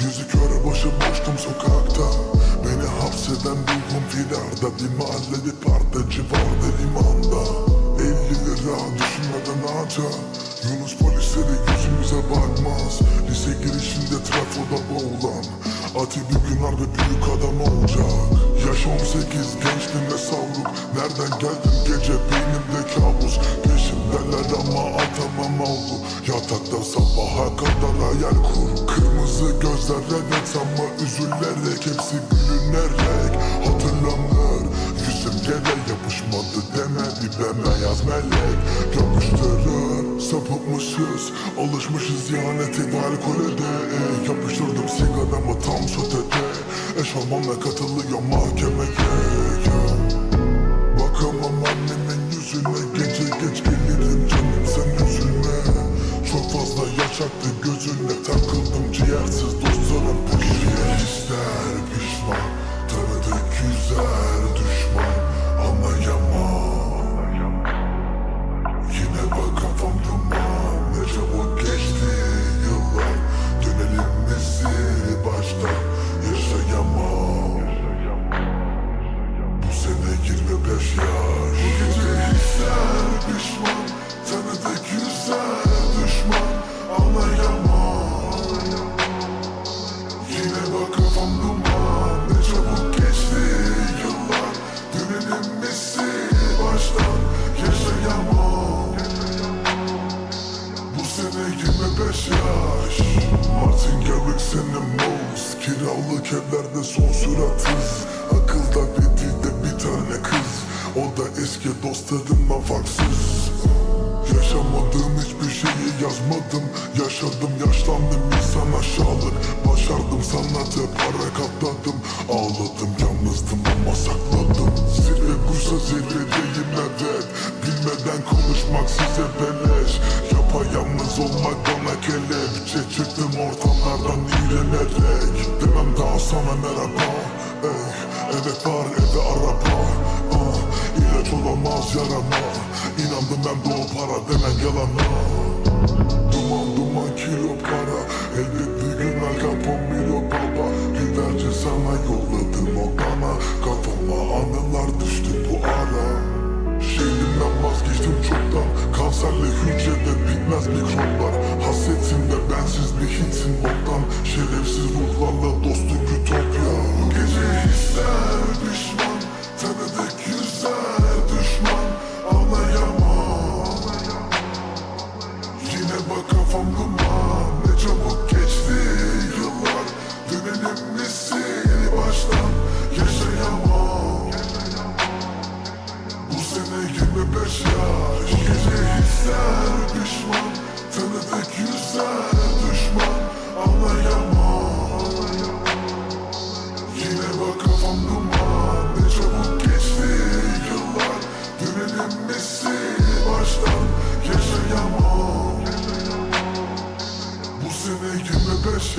Gözü kör başı boştum sokakta. Beni hapseden ruhum filarda Bir mahallede parta civarda limanda 50 lira düşünmeden harca. Yunus polisleri yüzümüze bakmaz. Lise girişinde trafoda boğulan. Ati bir gün harbi büyük adam olacak. Yaş 18 gençliğime savruk. Nereden geldim gece beynimde kabus. Peşimdeler ama atamam oldu Yatakta sabaha kadar hayal kur. Kırmızı gözler evet ama üzülerek. Hepsi gülünerek hatırlanır. Yüzüm yere yapışmadı deme bir bembeyaz melek. Yapıştırır sapıtmışız. Alışmışız ihanete ve alkole de. Yapıştırdım sigaramı tam sotede. Eşofmanla katılıyor mahkemeye yeah. 80'in mouse Kiralık evlerde son sürat hız Akılda de bir tane kız. O da eski dostlarımla farksız Yaşamadığım hiçbir şeyi yazmadım. Yaşadım yaşlandım insan aşağılık. Başardım sanatı para katladım. Ağladım yalnızdım ama sakladım. Zirve kursa zirvedeyim evet Bilmeden konuşmak size beleş. Yapayalnız olmak bana kelepçe. Çık ortamlardan iğrenerek Demem daha sana merhaba. Ey, evet var evde araba. Ah, İlaç olamaz yarama. İnandım ben o para denen yalana. Duman Senle hücrede bitmez mikroplar. Hasretsin de bensiz bir hitsin boktan. Şerefsiz kardeş